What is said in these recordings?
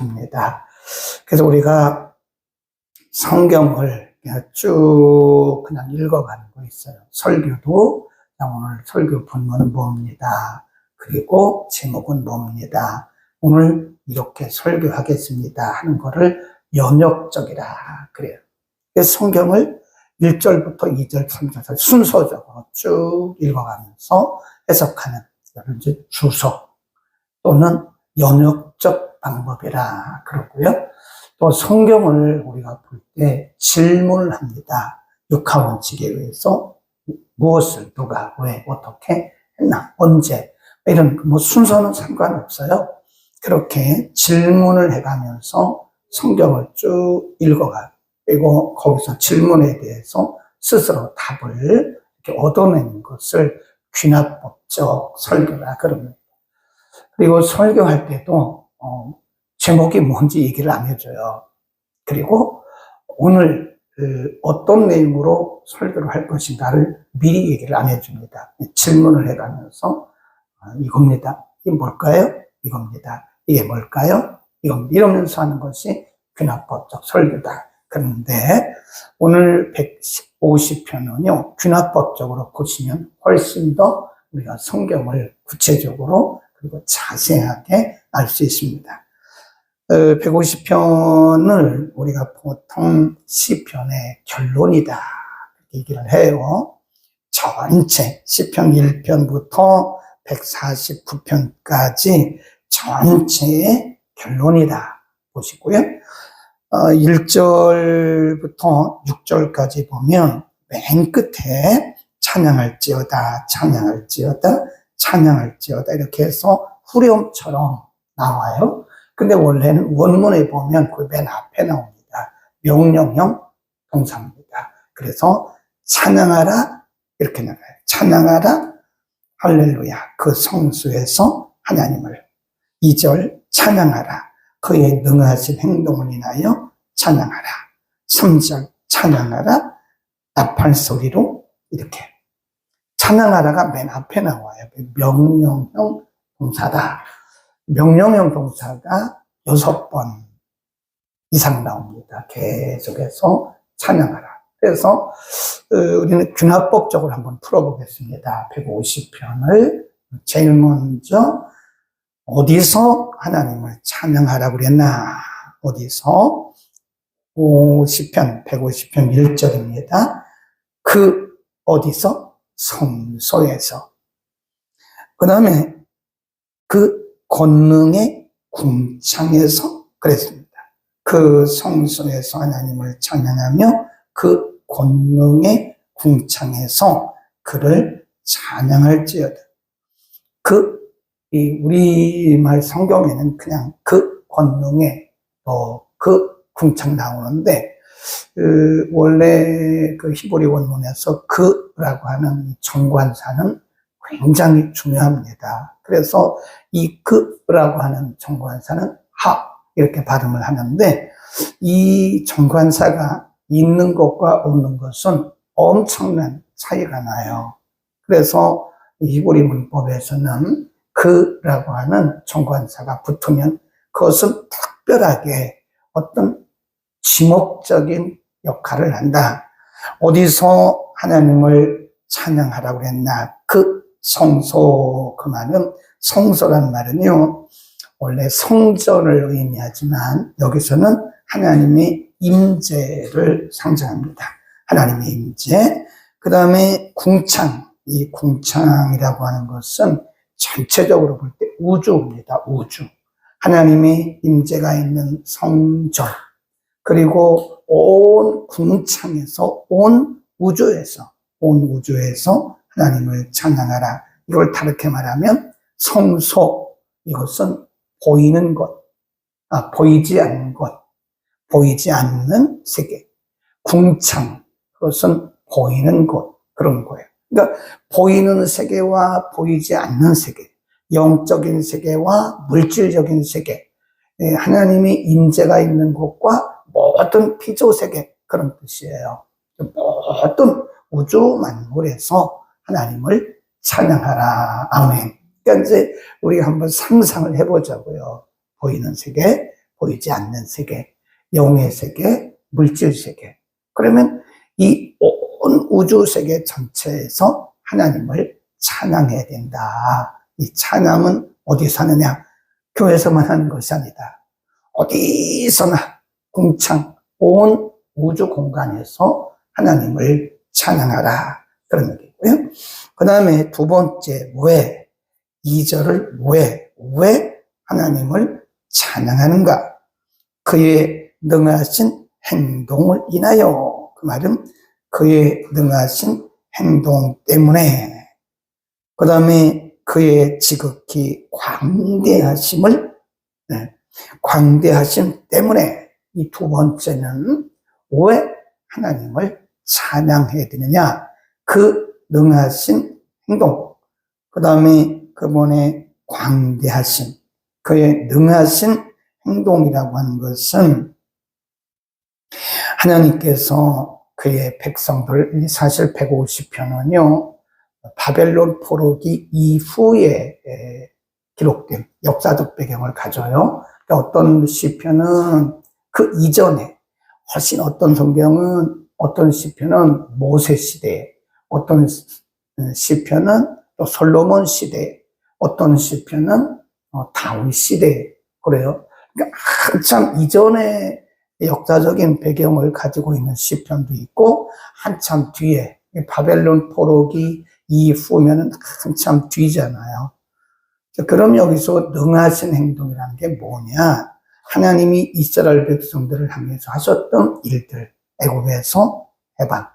입니다. 그래서 우리가 성경을 그냥 쭉 그냥 읽어가는 거 있어요. 설교도 오늘 설교 본문은 뭡니다. 그리고 제목은 뭡니다. 오늘 이렇게 설교하겠습니다 하는 거를 연역적이라 그래요. 성경을 1절부터 2절, 3절 순서적으로 쭉 읽어가면서 해석하는 주석 또는 연역적 방법이라 그러고요. 또 성경을 우리가 볼 때 질문을 합니다. 육하 원칙에 의해서 무엇을 누가 왜 어떻게 했나 언제 이런 뭐 순서는 상관없어요. 그렇게 질문을 해가면서 성경을 쭉 읽어가 그리고 거기서 질문에 대해서 스스로 답을 이렇게 얻어내는 것을 귀납법적 설교라 그럽니다. 그리고 설교할 때도 어, 제목이 뭔지 얘기를 안 해줘요. 그리고 오늘 그 어떤 내용으로 설교를 할 것인가를 미리 얘기를 안 해줍니다. 질문을 해가면서 아, 이겁니다. 이게 뭘까요? 이겁니다. 이게 뭘까요? 이겁니다. 이러면서 하는 것이 귀납법적 설교다. 그런데 오늘 150편은요, 귀납법적으로 보시면 훨씬 더 우리가 성경을 구체적으로 그리고 자세하게 알 수 있습니다. 150편을 우리가 보통 시편의 결론이다. 얘기를 해요. 전체, 시편 1편부터 149편까지 전체의 결론이다. 보시고요. 1절부터 어, 6절까지 보면 맨 끝에 찬양할지어다, 찬양할지어다, 찬양할지어다 이렇게 해서 후렴처럼 나와요. 근데 원래는 원문에 보면 그 맨 앞에 나옵니다. 명령형 동사입니다. 그래서 찬양하라 이렇게 나가요. 찬양하라 할렐루야 그 성수에서 하나님을 2절 찬양하라 그의 능하신 행동을 인하여 찬양하라 3절 찬양하라 나팔 소리로 이렇게 찬양하라가 맨 앞에 나와요. 명령형 동사다. 명령형 동사가 여섯 번 이상 나옵니다. 계속해서 찬양하라. 그래서 어, 우리는 균합법적으로 한번 풀어보겠습니다. 150편을 제일 먼저 어디서 하나님을 찬양하라고 그랬나? 어디서? 50편, 150편 1절입니다. 그 어디서? 성소에서. 그 다음에 그 권능의 궁창에서 그랬습니다. 그 성소에서 하나님을 찬양하며 그 권능의 궁창에서 그를 찬양할지어다. 그, 이 우리말 성경에는 그냥 그 권능에 또그 궁창 나오는데, 그 원래 그 히브리 원문에서 그라고 하는 정관사는 굉장히 중요합니다. 그래서 이 그라고 하는 정관사는 하 이렇게 발음을 하는데 이 정관사가 있는 것과 없는 것은 엄청난 차이가 나요. 그래서 히브리 문법에서는 그라고 하는 정관사가 붙으면 그것은 특별하게 어떤 지목적인 역할을 한다. 어디서 하나님을 찬양하라고 했나? 그 성소, 그 말은 성소란 말은요, 원래 성전을 의미하지만 여기서는 하나님의 임재를 상징합니다. 하나님의 임재. 그 다음에 궁창. 이 궁창이라고 하는 것은 전체적으로 볼 때 우주입니다. 우주. 하나님의 임재가 있는 성전. 그리고 온 궁창에서, 온 우주에서, 온 우주에서 하나님을 찬양하라. 이걸 다르게 말하면 성소, 이것은 보이는 것, 아, 보이지 않는 것, 보이지 않는 세계. 궁창, 그것은 보이는 것, 그런 거예요. 그러니까 보이는 세계와 보이지 않는 세계, 영적인 세계와 물질적인 세계, 예, 하나님의 임재가 있는 곳과 모든 피조 세계 그런 뜻이에요. 모든 우주 만물에서 하나님을 찬양하라. 아멘. 그러니까 이제 우리가 한번 상상을 해보자고요. 보이는 세계, 보이지 않는 세계, 영의 세계, 물질 세계. 그러면 이 온 우주 세계 전체에서 하나님을 찬양해야 된다. 이 찬양은 어디서 하느냐? 교회에서만 하는 것이 아니다. 어디서나 공창, 온 우주 공간에서 하나님을 찬양하라. 그런 얘기 고요. 그 다음에 두 번째, 왜? 이절을 왜? 왜 하나님을 찬양하는가? 그의 능하신 행동을 인하여. 그 말은 그의 능하신 행동 때문에. 그 다음에 그의 지극히 광대하심을, 네, 광대하심 때문에 이 두 번째는 왜 하나님을 찬양해야 되느냐? 그 능하신 행동. 그 다음에 그분의 광대하심. 그의 능하신 행동이라고 하는 것은 하나님께서 그의 백성들, 사실 150편은요, 바벨론 포로기 이후에 에, 기록된 역사적 배경을 가져요. 그러니까 어떤 시편은 그 이전에, 훨씬 어떤 성경은, 어떤 시편은 모세 시대, 어떤 시편은 또 솔로몬 시대, 어떤 시편은 어, 다윗 시대, 그래요. 그러니까 한참 이전에 역사적인 배경을 가지고 있는 시편도 있고 한참 뒤에 바벨론 포로기 이후면은 한참 뒤잖아요. 자, 그럼 여기서 능하신 행동이라는 게 뭐냐? 하나님이 이스라엘 백성들을 향해서 하셨던 일들, 애굽에서 해방.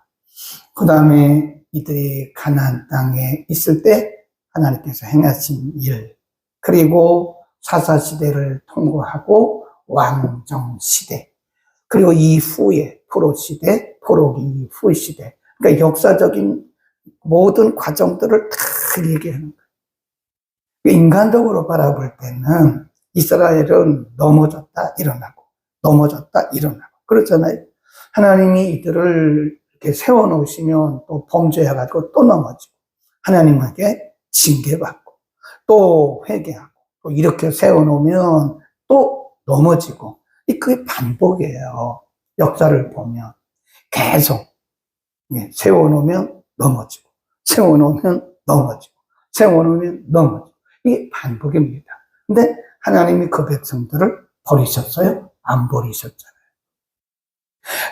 그 다음에 이들이 가나안 땅에 있을 때 하나님께서 행하신 일, 그리고 사사 시대를 통과하고 왕정 시대, 그리고 이후에 포로 시대, 포로기 이후 시대. 그러니까 역사적인 모든 과정들을 다 얘기하는 거예요. 인간적으로 바라볼 때는 이스라엘은 넘어졌다 일어나고 넘어졌다 일어나고 그렇잖아요. 하나님이 이들을 이렇게 세워놓으시면 또 범죄해가지고 또 넘어지고 하나님에게 징계받고 또 회개하고 또 이렇게 세워놓으면 또 넘어지고 이 그게 반복이에요. 역사를 보면 계속 예, 세워놓으면 넘어지고 세워놓으면 넘어지고 세워놓으면 넘어지고 이게 반복입니다. 근데 하나님이 그 백성들을 버리셨어요? 안 버리셨잖아요.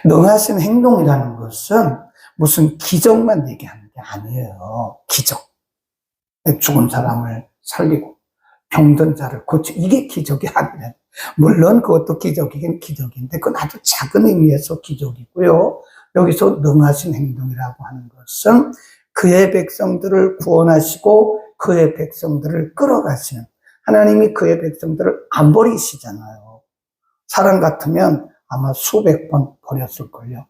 능하신 행동이라는 것은 무슨 기적만 얘기하는 게 아니에요. 기적. 죽은 사람을 살리고 병든 자를 고치 이게 기적이 아니에요. 물론 그것도 기적이긴 기적인데 그건 아주 작은 의미에서 기적이고요. 여기서 능하신 행동이라고 하는 것은 그의 백성들을 구원하시고 그의 백성들을 끌어가시는 하나님이 그의 백성들을 안 버리시잖아요. 사람 같으면 아마 수백 번 버렸을걸요.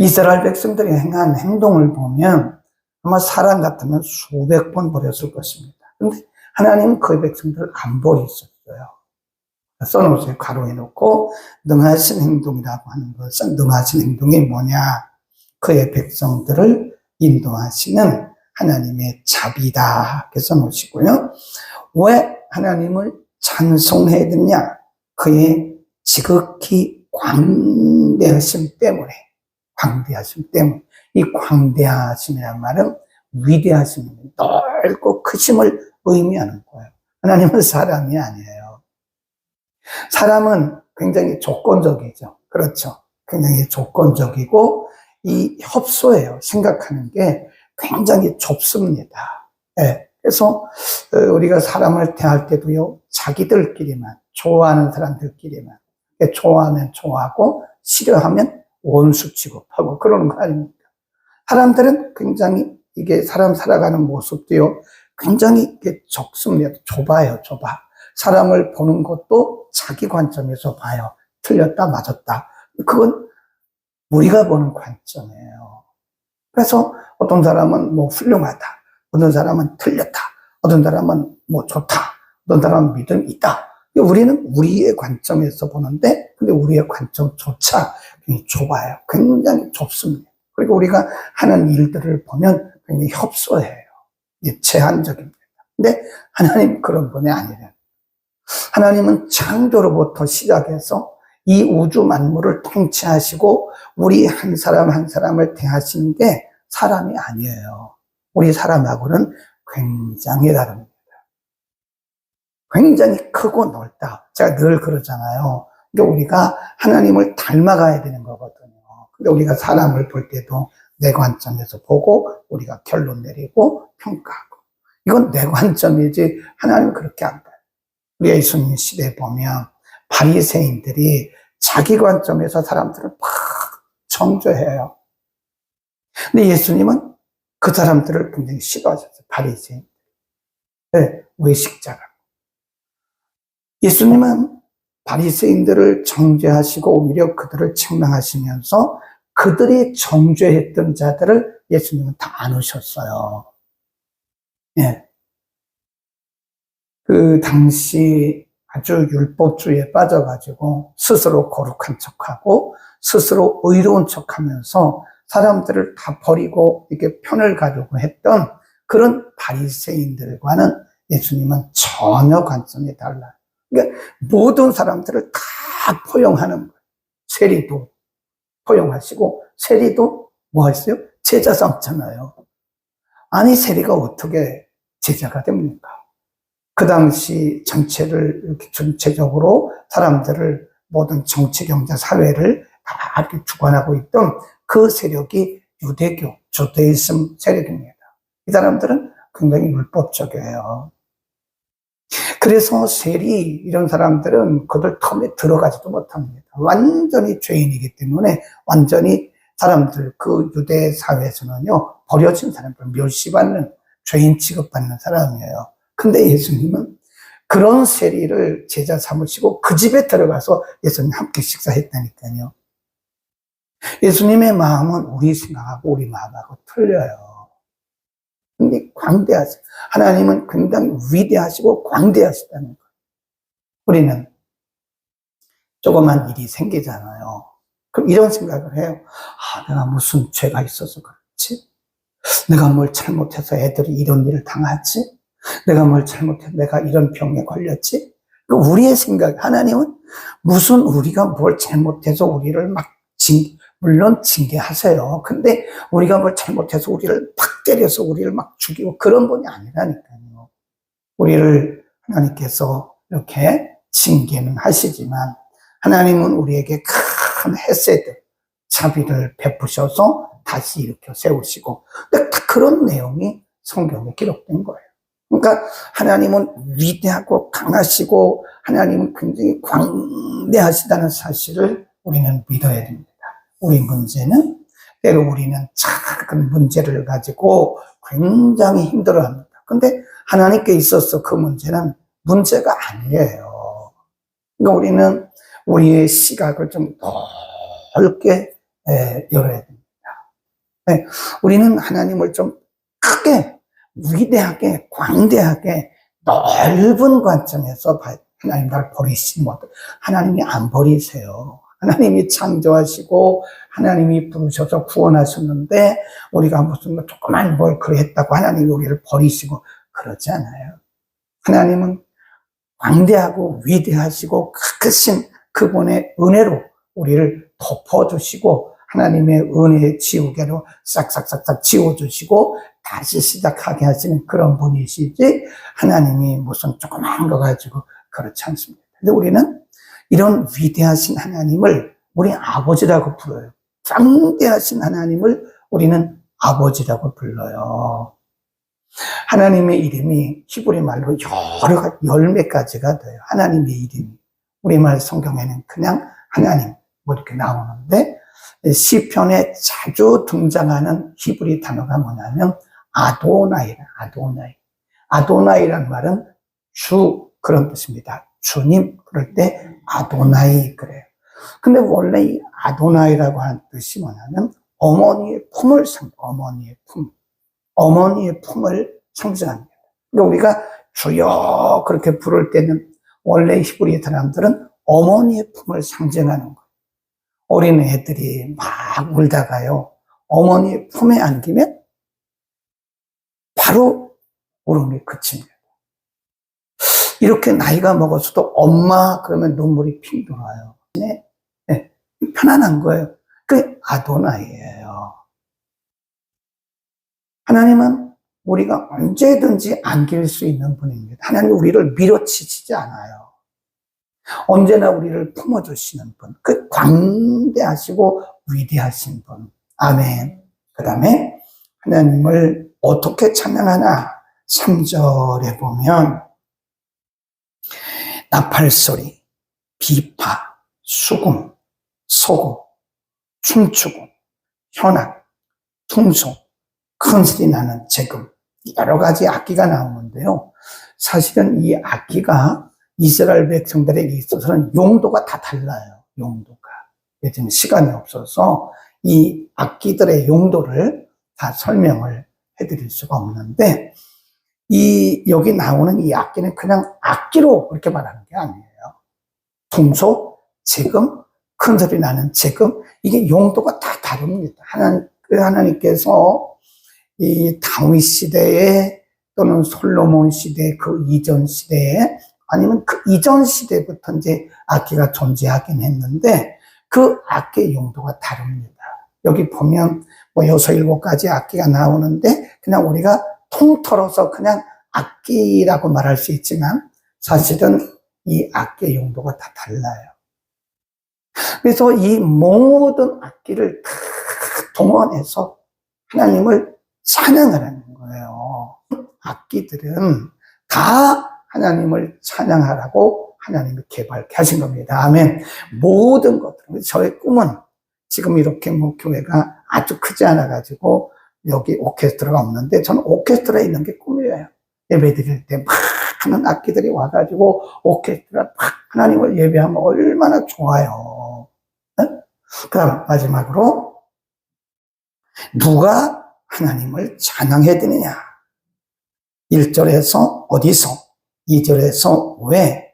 이스라엘 백성들이 행한 행동을 보면 아마 사람 같으면 수백 번 버렸을 것입니다. 근데 하나님은 그의 백성들을 안 버리셨어요. 써놓으세요. 가로에 놓고 능하신 행동이라고 하는 것은 능하신 행동이 뭐냐? 그의 백성들을 인도하시는 하나님의 자비다. 이렇게 써놓으시고요. 왜 하나님을 찬송해야 되냐? 그의 지극히 광대하심 때문에, 광대하심 때문에. 이 광대하심이란 말은 위대하심, 넓고 크심을 의미하는 거예요. 하나님은 사람이 아니에요. 사람은 굉장히 조건적이죠. 그렇죠. 굉장히 조건적이고, 이 협소해요. 생각하는 게 굉장히 좁습니다. 예. 그래서 어, 우리가 사람을 대할 때도요, 자기들끼리만, 좋아하는 사람들끼리만, 예, 좋아하면 좋아하고, 싫어하면 원수 취급하고 그러는 거 아닙니까? 사람들은 굉장히 이게 사람 살아가는 모습도요, 굉장히 이게 좁습니다. 좁아요, 좁아. 사람을 보는 것도 자기 관점에서 봐요. 틀렸다, 맞았다. 그건 우리가 보는 관점이에요. 그래서 어떤 사람은 뭐 훌륭하다. 어떤 사람은 틀렸다. 어떤 사람은 뭐 좋다. 어떤 사람은 믿음이 있다. 우리는 우리의 관점에서 보는데, 근데 우리의 관점조차 굉장히 좁아요. 굉장히 좁습니다. 그리고 우리가 하는 일들을 보면 굉장히 협소해요. 제한적입니다. 근데 하나님 그런 분이 아니래요. 하나님은 창조로부터 시작해서 이 우주 만물을 통치하시고 우리 한 사람 한 사람을 대하시는 게 사람이 아니에요. 우리 사람하고는 굉장히 다릅니다. 굉장히 크고 넓다. 제가 늘 그러잖아요. 근데 우리가 하나님을 닮아가야 되는 거거든요. 근데 우리가 사람을 볼 때도 내 관점에서 보고 우리가 결론 내리고 평가하고. 이건 내 관점이지 하나님은 그렇게 안 봐요. 우리 예수님 시대에 보면 바리새인들이 자기 관점에서 사람들을 막 정죄해요. 근데 예수님은 그 사람들을 굉장히 싫어하셨어요. 바리새인. 네, 외식자라. 예수님은 바리새인들을 정죄하시고 오히려 그들을 책망하시면서 그들이 정죄했던 자들을 예수님은 다 안으셨어요. 예. 그 당시 아주 율법주의에 빠져가지고 스스로 거룩한 척하고 스스로 의로운 척하면서 사람들을 다 버리고 이렇게 편을 가려고 했던 그런 바리새인들과는 예수님은 전혀 관점이 달라요. 그러니까 모든 사람들을 다 포용하는 거예요. 세리도 포용하시고 세리도 뭐 했어요? 제자 삼잖아요. 아니 세리가 어떻게 제자가 됩니까? 그 당시 전체를 이렇게 전체적으로 사람들을 모든 정치, 경제, 사회를 다 이렇게 주관하고 있던 그 세력이 유대교, 주대이즘 세력입니다. 이 사람들은 굉장히 율법적이에요. 그래서 세리 이런 사람들은 그들 텀에 들어가지도 못합니다. 완전히 죄인이기 때문에 완전히 사람들 그 유대 사회에서는요 버려진 사람들 멸시받는 죄인 취급받는 사람이에요. 근데 예수님은 그런 세리를 제자 삼으시고 그 집에 들어가서 예수님 함께 식사했다니까요. 예수님의 마음은 우리 생각하고 우리 마음하고 틀려요. 근데 광대하세요. 하나님은 굉장히 위대하시고 광대하시다는 거예요. 우리는 조그만 일이 생기잖아요. 그럼 이런 생각을 해요. 아, 내가 무슨 죄가 있어서 그렇지? 내가 뭘 잘못해서 애들이 이런 일을 당하지? 내가 뭘 잘못해서 내가 이런 병에 걸렸지? 그 우리의 생각, 하나님은 무슨 우리가 뭘 잘못해서 우리를 막 징, 물론 징계하세요. 근데 우리가 뭘 잘못해서 우리를 팍 때려서 우리를 막 죽이고 그런 분이 아니라니까요. 우리를 하나님께서 이렇게 징계는 하시지만 하나님은 우리에게 큰 헤세드, 자비를 베푸셔서 다시 일으켜 세우시고 딱 그런 내용이 성경에 기록된 거예요. 그러니까 하나님은 위대하고 강하시고 하나님은 굉장히 광대하시다는 사실을 우리는 믿어야 됩니다. 우리 문제는 때로 우리는 작은 문제를 가지고 굉장히 힘들어합니다. 근데 하나님께 있어서 그 문제는 문제가 아니에요. 그러니까 우리는 우리의 시각을 좀 넓게 열어야 됩니다. 네, 우리는 하나님을 좀 크게, 위대하게, 광대하게, 넓은 관점에서 하나님 날 버리시는 것. 하나님이 안 버리세요. 하나님이 창조하시고 하나님이 부르셔서 구원하셨는데 우리가 무슨 뭐 조그만 뭘 그랬다고 하나님이 우리를 버리시고 그러지 않아요. 하나님은 광대하고 위대하시고 크신 그분의 은혜로 우리를 덮어주시고 하나님의 은혜의 지우개로 싹싹싹싹 지워주시고 다시 시작하게 하시는 그런 분이시지 하나님이 무슨 조그만 거 가지고 그렇지 않습니다. 근데 우리는 이런 위대하신 하나님을 우리 아버지라고 불러요. 짱대하신 하나님을 우리는 아버지라고 불러요. 하나님의 이름이 히브리 말로 여러 가지, 열몇 가지가 돼요. 하나님의 이름이. 우리말 성경에는 그냥 하나님, 뭐 이렇게 나오는데, 시편에 자주 등장하는 히브리 단어가 뭐냐면, 아도나이라, 아도나이. 아도나이란 말은 주, 그런 뜻입니다. 주님, 그럴 때 아도나이 그래요. 근데 원래 이 아도나이라고 하는 뜻이 뭐냐면 어머니의 품을 상, 어머니의 품. 어머니의 품을 상징합니다. 그러니까 우리가 주여 그렇게 부를 때는 원래 히브리 사람들은 어머니의 품을 상징하는 거예요. 어린 애들이 막 울다가요. 어머니의 품에 안기면 바로 울음이 그칩니다. 이렇게 나이가 먹어서도 엄마 그러면 눈물이 핑 돌아요. 네, 네. 편안한 거예요. 그 아도나이예요. 하나님은 우리가 언제든지 안길 수 있는 분입니다. 하나님 우리를 밀어치지 않아요. 언제나 우리를 품어주시는 분. 그 광대하시고 위대하신 분. 아멘. 그 다음에 하나님을 어떻게 찬양하나? 3절에 보면 나팔소리, 비파, 수금, 소금, 춤추고, 현악, 퉁소, 큰 소리 나는 재금, 여러 가지 악기가 나오는데요. 사실은 이 악기가 이스라엘 백성들에게 있어서는 용도가 다 달라요. 용도가. 지금 시간이 없어서 이 악기들의 용도를 다 설명을 해드릴 수가 없는데, 이, 여기 나오는 이 악기는 그냥 악기로 그렇게 말하는 게 아니에요. 퉁소, 재금, 큰 소리 나는 재금, 이게 용도가 다 다릅니다. 하나님, 그 하나님께서 이 다윗 시대에 또는 솔로몬 시대 그 이전 시대에 아니면 그 이전 시대부터 이제 악기가 존재하긴 했는데 그 악기의 용도가 다릅니다. 여기 보면 뭐 여섯 일곱 가지 악기가 나오는데 그냥 우리가 통틀어서 그냥 악기라고 말할 수 있지만 사실은 이 악기의 용도가 다 달라요. 그래서 이 모든 악기를 다 동원해서 하나님을 찬양하라는 거예요. 악기들은 다 하나님을 찬양하라고 하나님이 개발케 하신 겁니다. 아멘. 모든 것들. 저의 꿈은 지금 이렇게 뭐 교회가 아주 크지 않아가지고 여기 오케스트라가 없는데 저는 오케스트라에 있는 게 꿈이에요. 예배 드릴 때 많은 악기들이 와가지고 오케스트라 막 하나님을 예배하면 얼마나 좋아요. 네? 그 다음 마지막으로 누가 하나님을 찬양해야 되느냐. 1절에서 어디서, 2절에서 왜,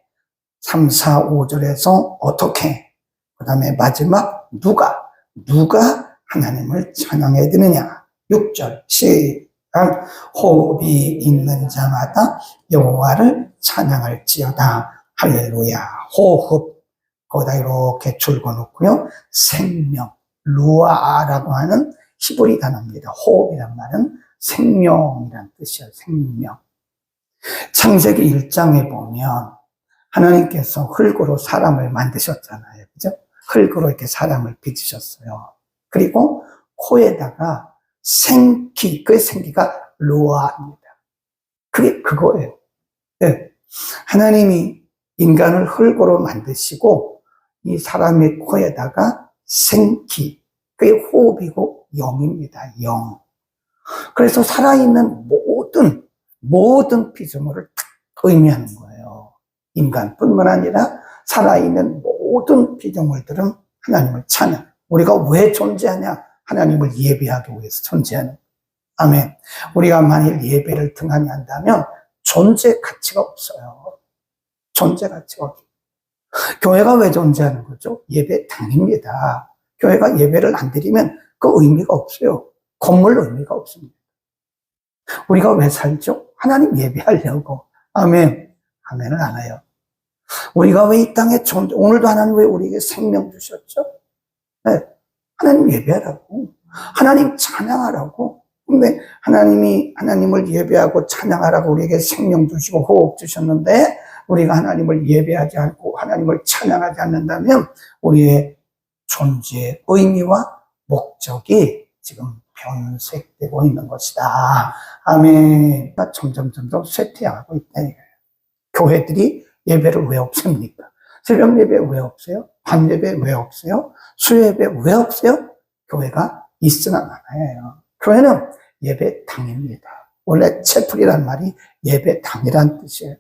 3, 4, 5절에서 어떻게, 그 다음에 마지막 누가, 누가 하나님을 찬양해야 되느냐. 6절 시작 호흡이 있는 자마다 여호와를 찬양할지어다. 할렐루야. 호흡. 거기다 이렇게 줄거 놓고요. 생명. 루아라고 하는 히브리 단어입니다. 호흡이란 말은 생명이란 뜻이에요. 생명. 창세기 1장에 보면 하나님께서 흙으로 사람을 만드셨잖아요. 그죠? 흙으로 이렇게 사람을 빚으셨어요. 그리고 코에다가 생기, 그 생기가 로아입니다. 그게 그거예요. 네. 하나님이 인간을 흙으로 만드시고 이 사람의 코에다가 생기, 그게 호흡이고 영입니다. 영. 그래서 살아있는 모든 모든 피조물을 딱 의미하는 거예요. 인간뿐만 아니라 살아있는 모든 피조물들은 하나님을 찬양. 우리가 왜 존재하냐? 하나님을 예배하기 위해서 존재하는 아멘. 우리가 만일 예배를 등한히 한다면 존재 가치가 없어요. 존재 가치가 없어요. 교회가 왜 존재하는 거죠? 예배 당입니다. 교회가 예배를 안 드리면 그 의미가 없어요. 건물 의미가 없습니다. 우리가 왜 살죠? 하나님 예배하려고. 아멘. 아멘을 안 해요. 우리가 왜 이 땅에 존재, 오늘도 하나님 왜 우리에게 생명 주셨죠? 네. 하나님 예배하라고. 하나님 찬양하라고. 근데 하나님이 하나님을 예배하고 찬양하라고 우리에게 생명 주시고 호흡 주셨는데 우리가 하나님을 예배하지 않고 하나님을 찬양하지 않는다면 우리의 존재의 의미와 목적이 지금 변색되고 있는 것이다. 아멘. 점점 점점 쇠퇴하고 있다. 교회들이 예배를 왜 없습니까? 새벽 예배 왜 없어요? 밤 예배 왜 없어요? 수요예배 왜 없어요? 교회가 있으나 마나요. 교회는 예배당입니다. 원래 채플이란 말이 예배당이란 뜻이에요.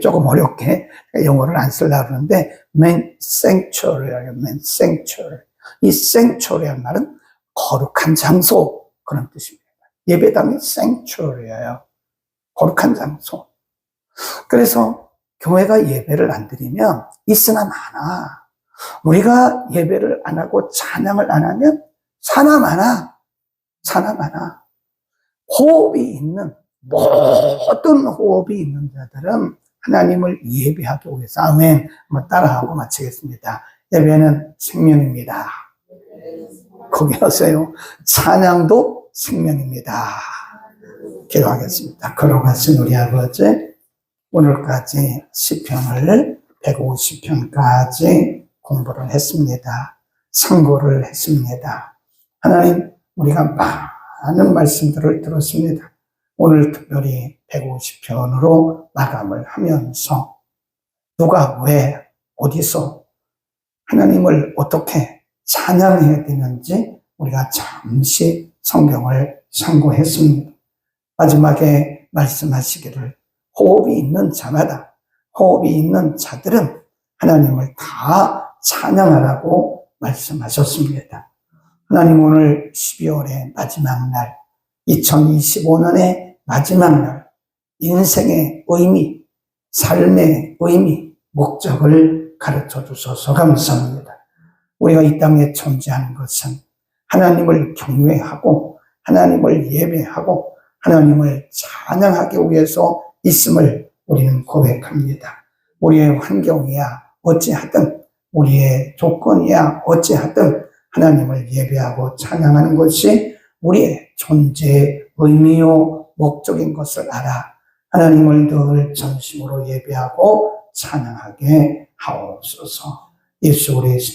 조금 어렵게 영어를 안 쓰려고 하는데 main sanctuary예요. main sanctuary. 이 sanctuary란 말은 거룩한 장소 그런 뜻입니다. 예배당이 sanctuary예요. 거룩한 장소. 그래서 교회가 예배를 안 드리면 있으나 많아. 우리가 예배를 안 하고 찬양을 안 하면 사나 많아. 사나 많아. 호흡이 있는 모든 호흡이 있는 자들은 하나님을 예배하기 위해서 아멘 한번 따라하고 마치겠습니다. 예배는 생명입니다. 거기 하세요. 찬양도 생명입니다. 기도하겠습니다. 걸어가신 우리 아버지 오늘까지 시편을 150편까지 공부를 했습니다. 상고를 했습니다. 하나님 우리가 많은 말씀들을 들었습니다. 오늘 특별히 150편으로 마감을 하면서 누가 왜 어디서 하나님을 어떻게 찬양해야 되는지 우리가 잠시 성경을 참고했습니다. 마지막에 말씀하시기를 호흡이 있는 자마다 호흡이 있는 자들은 하나님을 다 찬양하라고 말씀하셨습니다. 하나님 오늘 12월의 마지막 날, 2025년의 마지막 날, 인생의 의미, 삶의 의미, 목적을 가르쳐 주셔서 감사합니다. 우리가 이 땅에 존재하는 것은 하나님을 경외하고 하나님을 예배하고 하나님을 찬양하기 위해서 있음을 우리는 고백합니다. 우리의 환경이야 어찌하든 우리의 조건이야 어찌하든 하나님을 예배하고 찬양하는 것이 우리의 존재의 의미요 목적인 것을 알아 하나님을 늘 전심으로 예배하고 찬양하게 하옵소서. 예수 그리스도